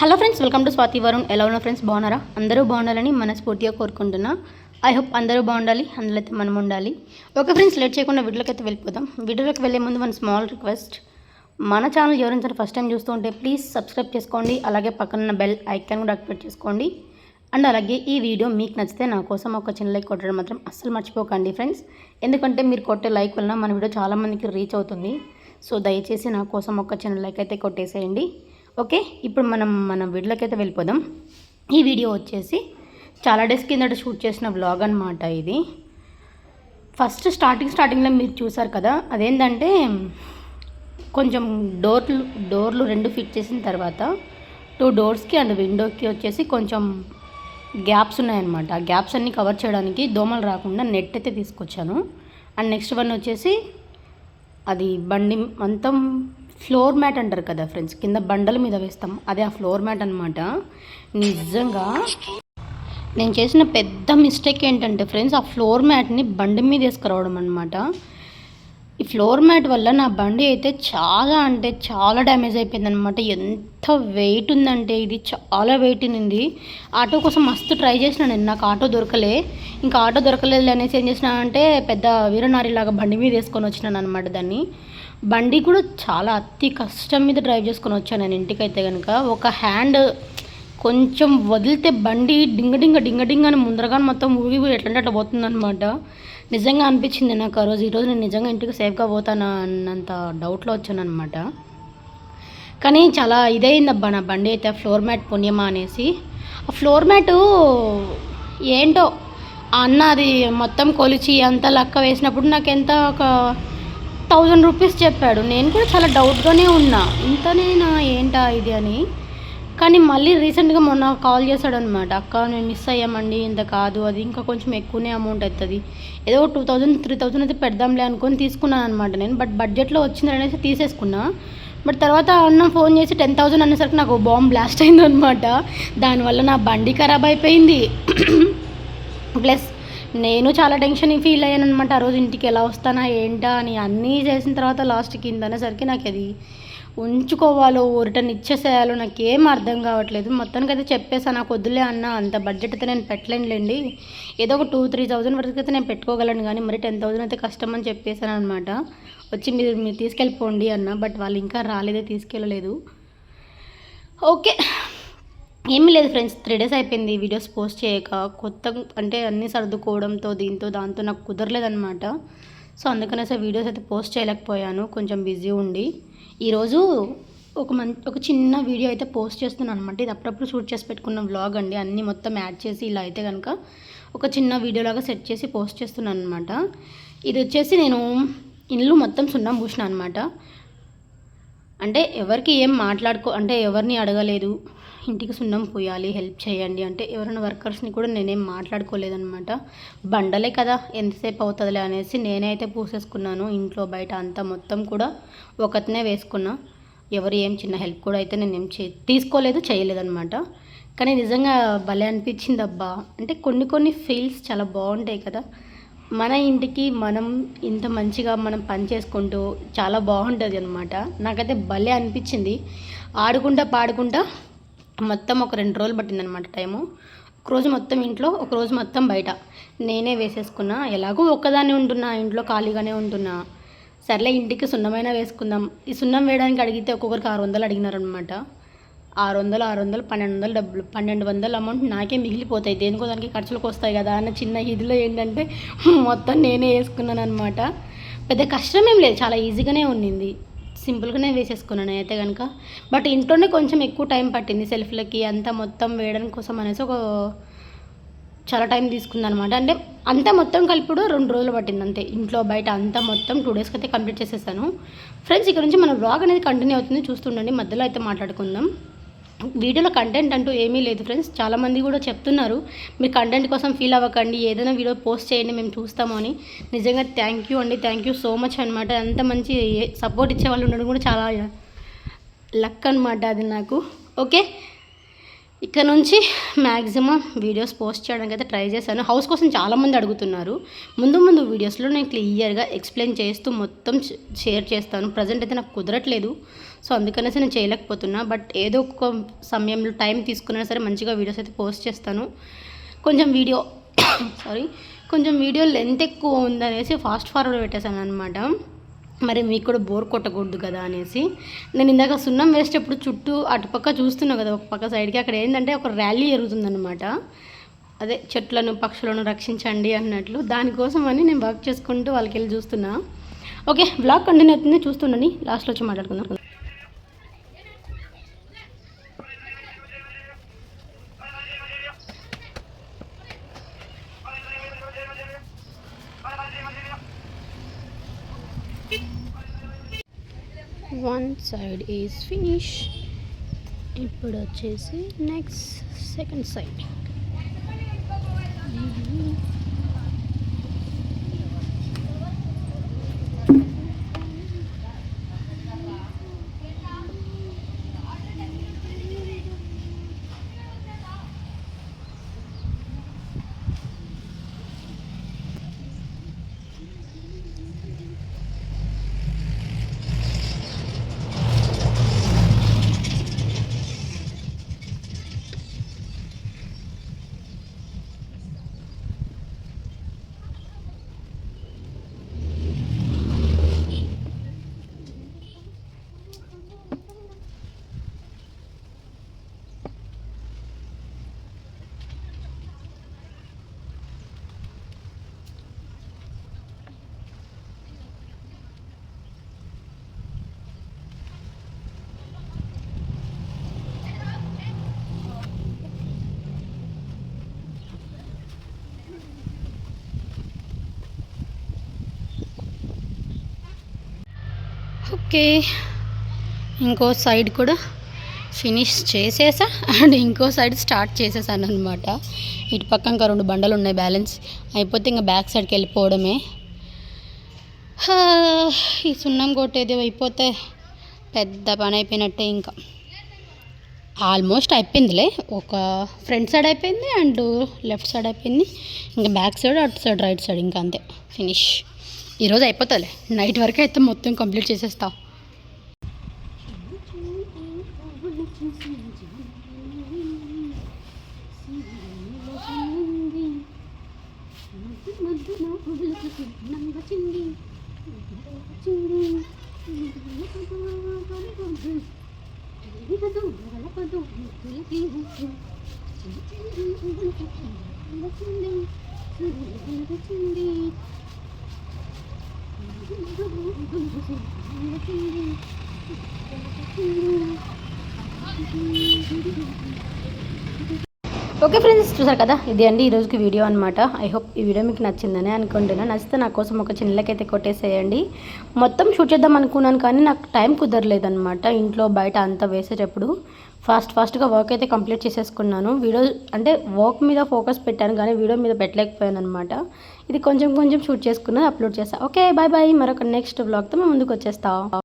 Hello friends welcome to Swathi Varun ఎలా ఉన్నా friends బాగున్నారా? అందరూ బాగుండాలని మనస్ఫూర్తిగా కోరుకుంటున్నా. ఐ హోప్ అందరూ బాగుండాలి అందులో అయితే మనం ఉండాలి. ఓకే ఫ్రెండ్స్ లేట్ చేయకుండా వీడియోకి అయితే వెళ్ళిపోదాం. వీడియోలోకి వెళ్ళే ముందు మన స్మాల్ రిక్వెస్ట్ మన ఛానల్ ఎవరైనా సరే ఫస్ట్ టైం చూస్తూ ఉంటే ప్లీజ్ సబ్స్క్రైబ్ చేసుకోండి. అలాగే పక్కన బెల్ ఐకాన్ కూడా యాక్టివేట్ చేసుకోండి. అండ్ అలాగే ఈ వీడియో మీకు నచ్చితే నా కోసం ఒక చిన్న లైక్ కొట్టడం మాత్రం అస్సలు మర్చిపోకండి ఫ్రెండ్స్ ఎందుకంటే మీరు కొట్టే లైక్ వలన మన వీడియో చాలామందికి రీచ్ అవుతుంది. సో దయచేసి నా కోసం ఒక చిన్న లైక్ అయితే కొట్టేసేయండి. ఓకే? ఇప్పుడు మనం మన వీడియోకైతే వెళ్ళిపోదాం. ఈ వీడియో వచ్చేసి చాలా డేస్ కిందట షూట్ చేసిన వ్లాగ్ అనమాట ఇది. ఫస్ట్ స్టార్టింగ్ స్టార్టింగ్లో మీరు చూసారు కదా అదేంటంటే కొంచెం డోర్లు డోర్లు రెండు ఫిట్ చేసిన తర్వాత టూ డోర్స్కి అండ్ విండోకి వచ్చేసి కొంచెం గ్యాప్స్ ఉన్నాయన్నమాట. ఆ గ్యాప్స్ అన్నీ కవర్ చేయడానికి దోమలు రాకుండా నెట్ అయితే తీసుకొచ్చాను. అండ్ నెక్స్ట్ వన్ వచ్చేసి అది బండి మొత్తం ఫ్లోర్ మ్యాట్ అంటారు కదా ఫ్రెండ్స్ కింద బండల మీద వేస్తాం. అదే ఆ ఫ్లోర్ మ్యాట్ అనమాట నిజంగా నేను చేసిన పెద్ద మిస్టేక్ ఏంటంటే ఫ్రెండ్స్ ఆ ఫ్లోర్ మ్యాట్ని బండి మీద వేసుకురావడం అనమాట ఈ ఫ్లోర్ మ్యాట్ వల్ల నా బండి అయితే చాలా అంటే చాలా డ్యామేజ్ అయిపోయిందనమాట ఎంత వెయిట్ ఉందంటే ఇది చాలా వెయిట్ ఉంది ఆటో కోసం మస్తు ట్రై చేసిన నేను నాకు ఆటో దొరకలే. ఇంకా ఆటో దొరకలేదు అనేసి ఏం చేసిన అంటే పెద్ద వీరనారిలాగా బండి మీద వేసుకొని వచ్చినాను అనమాట దాన్ని. బండి కూడా చాలా అతి కష్టం మీద డ్రైవ్ చేసుకొని వచ్చాను నేను ఇంటికైతే కనుక ఒక హ్యాండ్ కొంచెం వదిలితే బండి డింగ డింగ డింగ డింగ అని ముందరగానే మొత్తం ఊగి ఎట్లంటే అట్లా పోతుందనమాట నిజంగా అనిపించింది నాకు ఆ రోజు. ఈరోజు నేను నిజంగా ఇంటికి సేఫ్గా పోతానా అన్నంత డౌట్లో వచ్చానమాట కానీ చాలా ఇదైందబ్బా నా బండి అయితే ఫ్లోర్ మ్యాట్ పుణ్యమా అనేసి. ఆ ఫ్లోర్ మ్యాటు ఏంటో ఆ అన్న అది మొత్తం కొలిచి అంత లెక్క వేసినప్పుడు నాకు ఎంత ఒక థౌజండ్ రూపీస్ చెప్పాడు. నేను కూడా చాలా డౌట్గానే ఉన్నా. ఇంతనేనా ఏంటా ఇది అని. కానీ మళ్ళీ రీసెంట్గా మొన్న కాల్ చేశాడు అనమాట అక్క మేము మిస్ అయ్యామండి ఇంత కాదు. అది ఇంకా కొంచెం ఎక్కువనే అమౌంట్ అవుతుంది ఏదో టూ థౌజండ్ త్రీ థౌజండ్ అయితే పెడదాంలే అనుకొని తీసుకున్నాను అనమాట నేను. బట్ బడ్జెట్లో వచ్చింది అనేసి తీసేసుకున్నా. బట్ తర్వాత అన్న ఫోన్ చేసి టెన్ థౌజండ్ అనేసరికి నాకు బాంబ్ బ్లాస్ట్ అయింది అనమాట దానివల్ల నా బండి ఖరాబ్ అయిపోయింది. ప్లస్ నేను చాలా టెన్షన్ ఫీల్ అయ్యాను అనమాట ఆ రోజు ఇంటికి ఎలా వస్తానా ఏంటా అని అన్నీ చేసిన తర్వాత లాస్ట్కి ఇందనేసరికి నాకు అది ఉంచుకోవాలో రిటర్న్ ఇచ్చేసేయాలో నాకు ఏం అర్థం కావట్లేదు. మొత్తానికి అయితే చెప్పేసాను నాకు వద్దులే అన్న అంత బడ్జెట్ అయితే నేను పెట్టలేనులేండి ఏదో ఒక టూ త్రీ థౌజండ్ వరకు అయితే నేను పెట్టుకోగలను కానీ మరి టెన్ థౌజండ్ అయితే కష్టం అని చెప్పేశాను అనమాట వచ్చి మీరు మీరు తీసుకెళ్ళిపోండి అన్న బట్ వాళ్ళు ఇంకా రాలేదే తీసుకెళ్ళలేదు. ఓకే. ఏమీ లేదు ఫ్రెండ్స్. త్రీ డేస్ అయిపోయింది. వీడియోస్ పోస్ట్ చేయక కొత్త అంటే అన్నీ సర్దుకోవడంతో దీంతో దాంతో నాకు కుదరలేదనమాట సో అందుకనేసి వీడియోస్ అయితే పోస్ట్ చేయలేకపోయాను. కొంచెం బిజీ ఉండి. ఈరోజు ఒక మం ఒక చిన్న వీడియో అయితే పోస్ట్ చేస్తున్నాను అనమాట ఇది అప్పుడప్పుడు షూట్ చేసి పెట్టుకున్న వ్లాగ్ అండి. అన్నీ మొత్తం యాడ్ చేసి ఇలా అయితే కనుక ఒక చిన్న వీడియోలాగా సెట్ చేసి పోస్ట్ చేస్తున్నాను అనమాట ఇది వచ్చేసి నేను ఇల్లు మొత్తం సున్నం పూసిన అనమాట అంటే ఎవరికి ఏం మాట్లాడుకో అంటే ఎవరిని అడగలేదు. ఇంటికి సున్నం పోయాలి హెల్ప్ చేయండి అంటే ఎవరైనా వర్కర్స్ని కూడా నేనేం మాట్లాడుకోలేదనమాట బండలే కదా ఎంతసేపు అవుతుందిలే అనేసి నేనే పూసేసుకున్నాను. ఇంట్లో బయట అంతా మొత్తం కూడా ఒకతనే వేసుకున్నా. ఎవరు ఏం చిన్న హెల్ప్ కూడా అయితే నేనేం చే తీసుకోలేదు చేయలేదనమాట కానీ నిజంగా భలే అనిపించింది అబ్బా అంటే కొన్ని కొన్ని ఫీల్స్ చాలా బాగుంటాయి కదా. మన ఇంటికి మనం ఇంత మంచిగా మనం పని చేసుకుంటూ చాలా బాగుంటుంది అనమాట నాకైతే భలే అనిపించింది. ఆడుకుంటా పాడుకుంటా మొత్తం ఒక రెండు రోజులు పట్టిందనమాట టైము. ఒకరోజు మొత్తం ఇంట్లో ఒక రోజు మొత్తం బయట. నేనే వేసేసుకున్నా. ఎలాగో ఒక్కదాన్ని ఉంటున్నా ఇంట్లో ఖాళీగానే ఉంటున్నా. సర్లే ఇంటికి సున్నమైనా వేసుకుందాం. ఈ సున్నం వేయడానికి అడిగితే ఒక్కొక్కరికి ఆరు వందలు అడిగినారనమాట ఆరు వందలు ఆరు వందలు పన్నెండు వందలు డబ్బులు పన్నెండు వందలు అమౌంట్ నాకే మిగిలిపోతాయి. దేనికో దానికి ఖర్చులకు వస్తాయి కదా అన్న చిన్న ఇదిలో ఏంటంటే మొత్తం నేనే వేసుకున్నాను అనమాట పెద్ద కష్టం ఏం లేదు. చాలా ఈజీగానే ఉండింది సింపుల్గానే వేసేసుకున్నాను అయితే కనుక బట్ ఇంట్లోనే కొంచెం ఎక్కువ టైం పట్టింది సెల్ఫ్లకి. అంతా మొత్తం వేయడం కోసం అనేసి ఒక చాలా టైం తీసుకుంది అనమాట అంటే అంతా మొత్తం కలిపి కూడా రెండు రోజులు పట్టింది అంతే. ఇంట్లో బయట అంతా మొత్తం టూ డేస్కి అయితే కంప్లీట్ చేసేసాను. ఫ్రెండ్స్ ఇక్కడ నుంచి మన బ్లాగ్ అనేది కంటిన్యూ అవుతుంది. చూస్తుండండి. మధ్యలో అయితే మాట్లాడుకుందాం. వీడియోలో కంటెంట్ అంటూ ఏమీ లేదు ఫ్రెండ్స్ చాలామంది కూడా చెప్తున్నారు మీరు కంటెంట్ కోసం ఫీల్ అవ్వకండి ఏదైనా వీడియో పోస్ట్ చేయండి మేము చూస్తాము అని. నిజంగా థ్యాంక్ యూ అండి. థ్యాంక్ యూ సో మచ్ అనమాట అంత మంచి సపోర్ట్ ఇచ్చే వాళ్ళు ఉండడం కూడా చాలా లక్ అనమాట అది నాకు. ఓకే ఇక్కడ నుంచి మ్యాక్సిమం వీడియోస్ పోస్ట్ చేయడానికి అయితే ట్రై చేశాను. హౌస్ కోసం చాలామంది అడుగుతున్నారు. ముందు ముందు వీడియోస్లో నేను క్లియర్గా ఎక్స్ప్లెయిన్ చేస్తూ మొత్తం షేర్ చేస్తాను. ప్రజెంట్ అయితే నాకు కుదరట్లేదు. సో అందుకనేసి నేను చేయలేకపోతున్నా. బట్ ఏదో ఒక సమయంలో టైం తీసుకున్నా సరే మంచిగా వీడియోస్ అయితే పోస్ట్ చేస్తాను. కొంచెం వీడియో సారీ కొంచెం వీడియో లెంత్ ఎక్కువ ఉందనేసి ఫాస్ట్ ఫార్వర్డ్ పెట్టేశాను అనమాట మరి మీకు కూడా బోర్ కొట్టకూడదు కదా అనేసి. నేను ఇందాక సున్నం వేసేటప్పుడు చుట్టూ అటుపక్క చూస్తున్నా కదా ఒక పక్క సైడ్కి అక్కడ ఏంటంటే ఒక ర్యాలీ జరుగుతుందన్నమాట. అదే చెట్లను పక్షులను రక్షించండి అన్నట్లు. దానికోసం అని నేను వర్క్ చేసుకుంటూ వాళ్ళకి వెళ్ళి చూస్తున్నా. ఓకే బ్లాగ్ కంటిన్యూ అవుతుంది. చూస్తుండని లాస్ట్లో వచ్చి మాట్లాడుకుందాం. వన్ సైడ్ ఈజ్ ఫినిష్ ఇప్పుడు వచ్చేసి నెక్స్ట్ సెకండ్ సైడ్ ఓకే. ఇంకో సైడ్ కూడా ఫినిష్ చేసేసా అండ్ ఇంకో సైడ్ స్టార్ట్ చేసేసాను అనమాట ఇటు పక్క ఇంకా రెండు బండలు ఉన్నాయి బ్యాలెన్స్. అయిపోతే ఇంకా బ్యాక్ సైడ్కి వెళ్ళిపోవడమే. ఈ సున్నం కొట్టేది అయిపోతే పెద్ద పని అయిపోయినట్టే ఇంకా. ఆల్మోస్ట్ అయిపోయిందిలే. ఒక ఫ్రంట్ సైడ్ అయిపోయింది అండ్ లెఫ్ట్ సైడ్ అయిపోయింది. ఇంకా బ్యాక్ సైడ్ అటు సైడ్ రైట్ సైడ్ ఇంకా అంతే. ఫినిష్. ఈరోజు అయిపోతుందిలే నైట్ వరకు అయితే మొత్తం కంప్లీట్ చేసేస్తావు ఓకే ఫ్రెండ్స్ చూసారు కదా? ఇది అండి ఈరోజుకి వీడియో అనమాట ఐ హోప్ ఈ వీడియో మీకు నచ్చిందని అనుకుంటున్నాను. నచ్చితే నా కోసం ఒక చిన్నలకైతే కొట్టేసేయండి. మొత్తం షూట్ చేద్దాం అనుకున్నాను కానీ నాకు టైం కుదరలేదన్నమాట. ఇంట్లో బయట అంతా వేసేటప్పుడు ఫాస్ట్ ఫాస్ట్గా వర్క్ అయితే కంప్లీట్ చేసేసుకున్నాను. వీడియో అంటే వర్క్ మీద ఫోకస్ పెట్టాను కానీ వీడియో మీద పెట్టలేకపోయాను అనమాట ఇది కొంచెం కొంచెం షూట్ చేసుకున్నాను అప్లోడ్ చేస్తాను ఓకే బాయ్ బాయ్ మరొక నెక్స్ట్ బ్లాగ్తో మేము ముందుకు వచ్చేస్తాం.